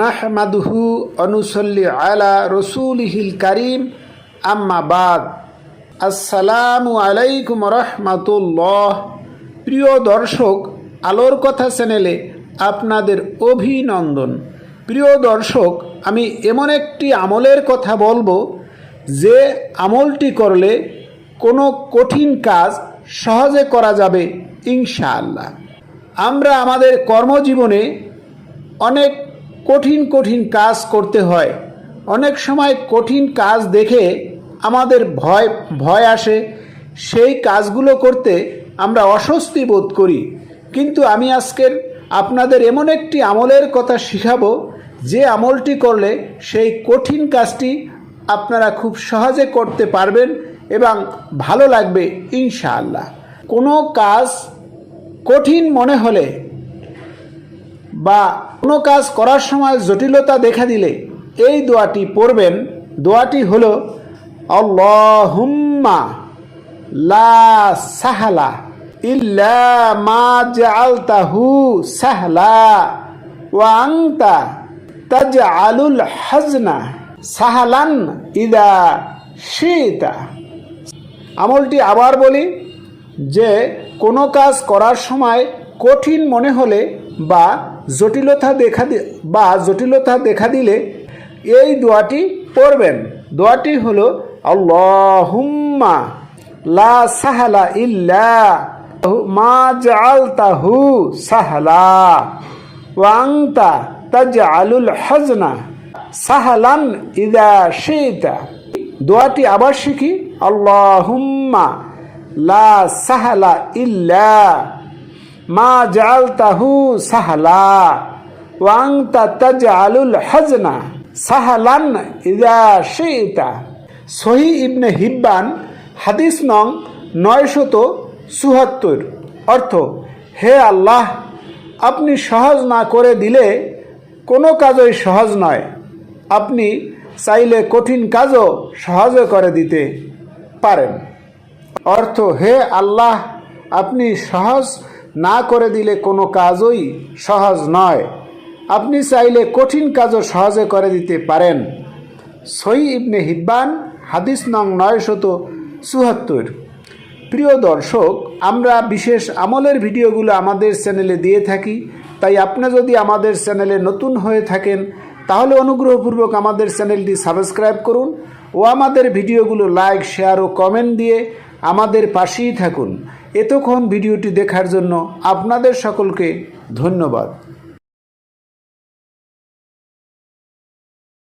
নাহমাদুহু অনুসল্লি আলা রসুলহিল করিম। আম্মা বাদ। আসসালামু আলাইকুম রহমাতুল্লাহ। প্রিয় দর্শক, আলোর কথা চ্যানেলে আপনাদের অভিনন্দন। প্রিয় দর্শক, আমি এমন একটি আমলের কথা বলব যে আমলটি করলে কোনো কঠিন কাজ সহজে করা যাবে ইনশাআল্লাহ। আমরা আমাদের কর্মজীবনে অনেক কঠিন কঠিন কাজ করতে হয়। অনেক সময় কঠিন কাজ দেখে আমাদের ভয় ভয় আসে। সেই কাজগুলো করতে আমরা অস্বস্তি বোধ করি। কিন্তু আমি আজকের আপনাদের এমন একটি আমলের কথা শিখাবো, যে আমলটি করলে সেই কঠিন কাজটি আপনারা খুব সহজে করতে পারবেন এবং ভালো লাগবে ইনশাআল্লাহ। কোনো কাজ কঠিন মনে হলে বা কোনো কাজ করার সময় জটিলতা দেখা দিলে এই দোয়াটি পড়বেন। দোয়াটি হল, আল্লাহুম্মা লা সাহালা ইল্লা মা জাআলতাহু সাহলা ওয়া আনতা তাজআলুল হাজনা সাহালান ইদা শিতা। আমলটি আবার বলি যে, কোনো কাজ করার সময় কঠিন মনে হলে বা জটিলতা দেখা বা জটিলতা দেখা দিলে এই দোয়াটি পড়বেন। দোয়াটি হলো, আল্লাহুম্মা লা সাহালা ইল্লা মা জাআলতাহু সাহলা ওয়াংতা তাজআলুল হাজনা সাহালান ইদা শিতা। দোয়াটি আবার শিখি, আল্লাহুম্মা লা সাহালা ইল্লা মা জালতাহু সাহালা ওয়াংতা তাজআলুল হাজনা সাহালান ইদা শিতা সহি ইবনে হিব্বান হাদিস নং নয়শত চুহাত্তর অর্থ, হে আল্লাহ, আপনি সহজ না করে দিলে কোনো কাজই সহজ নয়। আপনি চাইলে কঠিন কাজও সহজে করে দিতে পারেন। অর্থ, হে আল্লাহ, আপনি সহজ না করে দিলে কোনো কাজই সহজ নয়। আপনি চাইলে কঠিন কাজও সহজে করে দিতে পারেন। সই ইবনে হিব্বান, হাদিস নং নয়শত চুহাত্তর প্রিয় দর্শক, আমরা বিশেষ আমলের ভিডিওগুলো আমাদের চ্যানেলে দিয়ে থাকি, তাই আপনি যদি আমাদের চ্যানেলে নতুন হয়ে থাকেন, তাহলে অনুগ্রহপূর্বক আমাদের চ্যানেলটি সাবস্ক্রাইব করুন ও আমাদের ভিডিওগুলো লাইক, শেয়ার ও কমেন্ট দিয়ে আমাদের পাশেই থাকুন। এতক্ষণ ভিডিওটি দেখার জন্য আপনাদের সকলকে ধন্যবাদ।